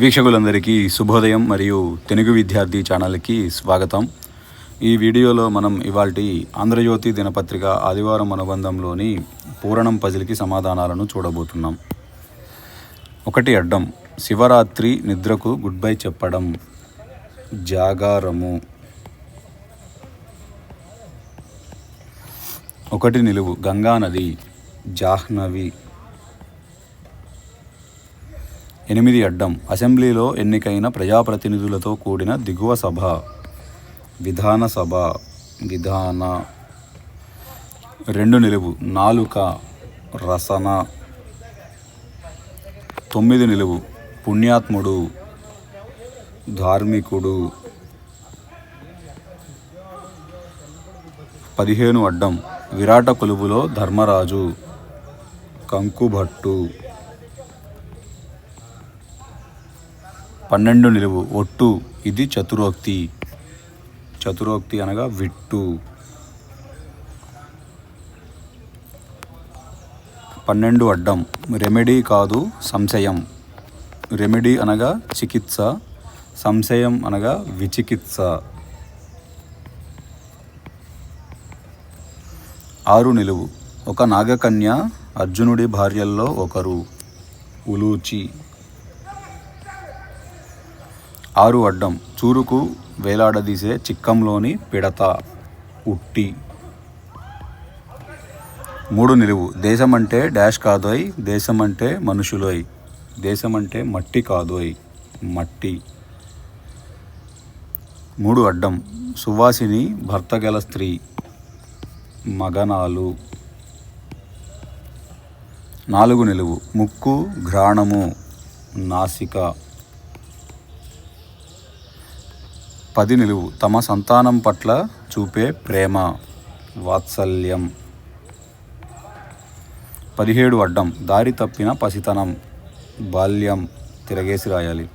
వీక్షకులందరికీ శుభోదయం మరియు తెలుగు విద్యార్థి ఛానల్కి స్వాగతం. ఈ వీడియోలో మనం ఇవాల్టి ఆంధ్రజ్యోతి దినపత్రిక ఆదివారం అనుబంధంలోని పూరణం పజిల్కి సమాధానాలను చూడబోతున్నాం. ఒకటి అడ్డం శివరాత్రి నిద్రకు గుడ్ బై చెప్పడం జాగారము. ఒకటి నిలువు గంగానది జాహ్నవి. ఎనిమిది అడ్డం. అసెంబ్లీలో ఎన్నికైన ప్రజాప్రతినిధులతో కూడిన దిగువ సభ. విధాన సభ విధాన. రెండు నిలువు. నాలుక. రసన. తొమ్మిది నిలువు. పుణ్యాత్ముడు. ధార్మికుడు. పదిహేను అడ్డం. విరాట కొలువులో ధర్మరాజు. కంకుభట్టు. పన్నెండు నిలువు ఒట్టు ఇది చతురోక్తి. చతురోక్తి అనగా విట్టు. పన్నెండు అడ్డం రెమెడీ కాదు సంశయం. రెమెడీ అనగా చికిత్స సంశయం అనగా విచికిత్స. ఆరు నిలువు ఒక నాగకన్య అర్జునుడి భార్యల్లో ఒకరు. ఉలూచి. ఆరు అడ్డం చూరుకు వేలాడదీసే చిక్కంలోని పిడత ఉట్టి. మూడు నిలువు. దేశం అంటే డాష్ కాదోయ్ దేశం అంటే మనుషులోయ్. దేశం అంటే మట్టి కాదోయ్ మట్టి. మూడు అడ్డం. సువాసిని భర్త గల స్త్రీ మగనాలు. నాలుగు నిలువు. ముక్కు ఘ్రాణము నాసిక. పది నిలువు. తమ సంతానం పట్ల చూపే ప్రేమ వాత్సల్యం. పదిహేడు అడ్డం. దారి తప్పిన పసితనం బాల్యం తిరగేసి రాయాలి.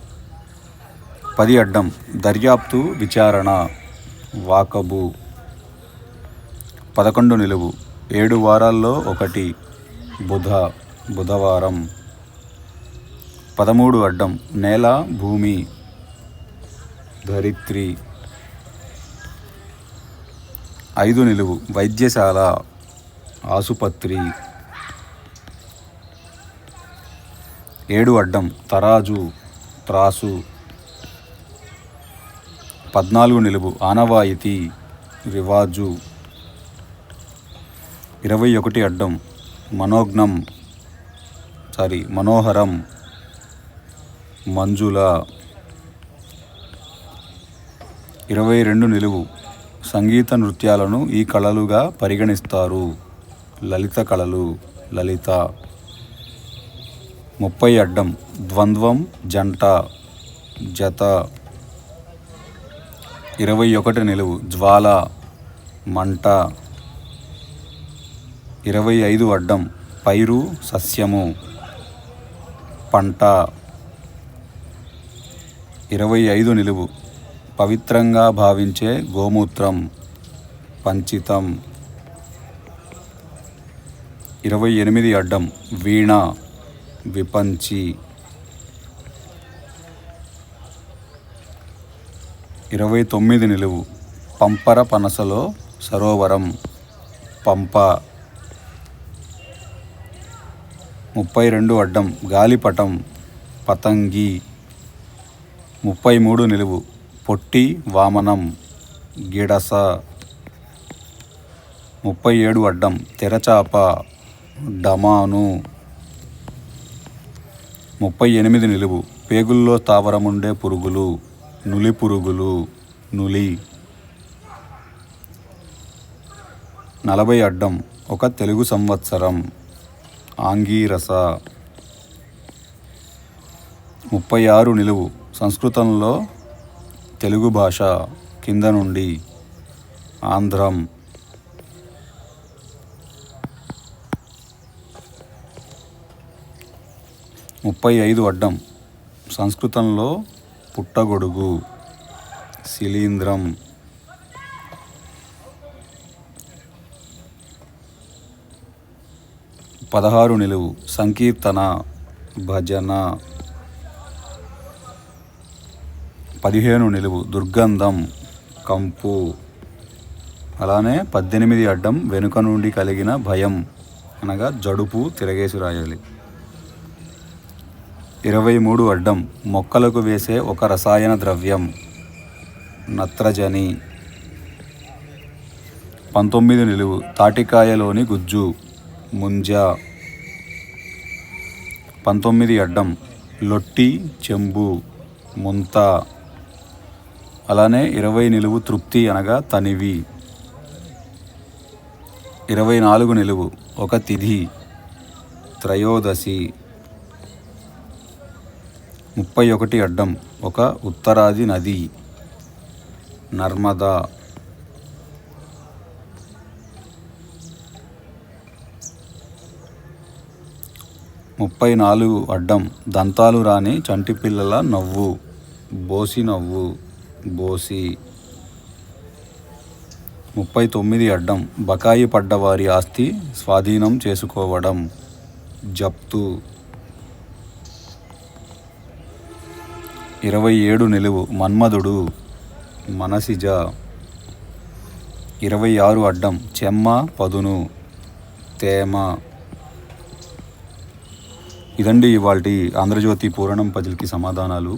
పది అడ్డం. దర్యాప్తు విచారణ వాకబు. పదకొండు నిలువు. ఏడు వారాల్లో ఒకటి. బుధ బుధవారం. పదమూడు అడ్డం. నేల భూమి. ధరిత్రి. ఐదు నిలువు. వైద్యశాల ఆసుపత్రి. ఏడు అడ్డం. తరాజు త్రాసు. పద్నాలుగు నిలువు. ఆనవాయితీ రివాజు. ఇరవై ఒకటి అడ్డం. మనోజ్ఞం. సారీ మనోహరం. మంజుల. ఇరవై రెండు నిలువు సంగీత నృత్యాలను ఈ కళలుగా పరిగణిస్తారు. లలిత కళలు లలిత. ముప్పై అడ్డం ద్వంద్వం జంట జత. ఇరవై ఒకటి నిలువు జ్వాల మంట. ఇరవై ఐదు అడ్డం పైరు సస్యము పంట. ఇరవై ఐదు నిలువు పవిత్రంగా భావించే గోమూత్రం పంచితం. ఇరవై ఎనిమిది అడ్డం వీణ విపంచి. ఇరవై తొమ్మిది నిలువు పంపర పనసలో సరోవరం పంప. ముప్పై రెండు అడ్డం గాలిపటం పతంగి. ముప్పై మూడు నిలువు పొట్టి వామనం గిడస ముప్పై ఏడు అడ్డం తెరచాప డమాను ముప్పై ఎనిమిది నిలువు పేగుల్లో తావరముండే పురుగులు నులి పురుగులు నులి. నలభై అడ్డం ఒక తెలుగు సంవత్సరం ఆంగీరస. ముప్పై ఆరు నిలువు సంస్కృతంలో తెలుగు భాష కింద నుండి ఆంధ్రం. ముప్పై ఐదు అడ్డం. సంస్కృతంలో పుట్టగొడుగు శిలీంద్రం. పదహారు నిలువు. సంకీర్తన భజన. పదిహేను నిలువు. దుర్గంధం కంపు. అలానే పద్దెనిమిది అడ్డం వెనుక నుండి కలిగిన భయం. అనగా జడుపు తిరగేసి రాయాలి. ఇరవై మూడు అడ్డం. మొక్కలకు వేసే ఒక రసాయన ద్రవ్యం. నత్రజని. పంతొమ్మిది నిలువు. తాటికాయలోని గుజ్జు ముంజ. పంతొమ్మిది అడ్డం. లొట్టి చెంబు ముంత. అలానే ఇరవై నిలువు తృప్తి అనగా తనివి. ఇరవై నాలుగు నిలువు ఒక తిథి. త్రయోదశి. ముప్పై ఒకటి అడ్డం ఒక ఉత్తరాది నది. నర్మదా. ముప్పై నాలుగు అడ్డం దంతాలు రాని చంటిపిల్లల నవ్వు బోసి నవ్వు. బోసి. ముప్పై తొమ్మిది అడ్డం బకాయి పడ్డవారి ఆస్తి స్వాధీనం చేసుకోవడం. జప్తు. ఇరవై ఏడు నిలువు మన్మధుడు. మనసిజ. ఇరవై ఆరు అడ్డం చెమ్మ పదును. తేమ. ఇదండి ఇవాళ ఆంధ్రజ్యోతి పూరణం పజిల్కి సమాధానాలు.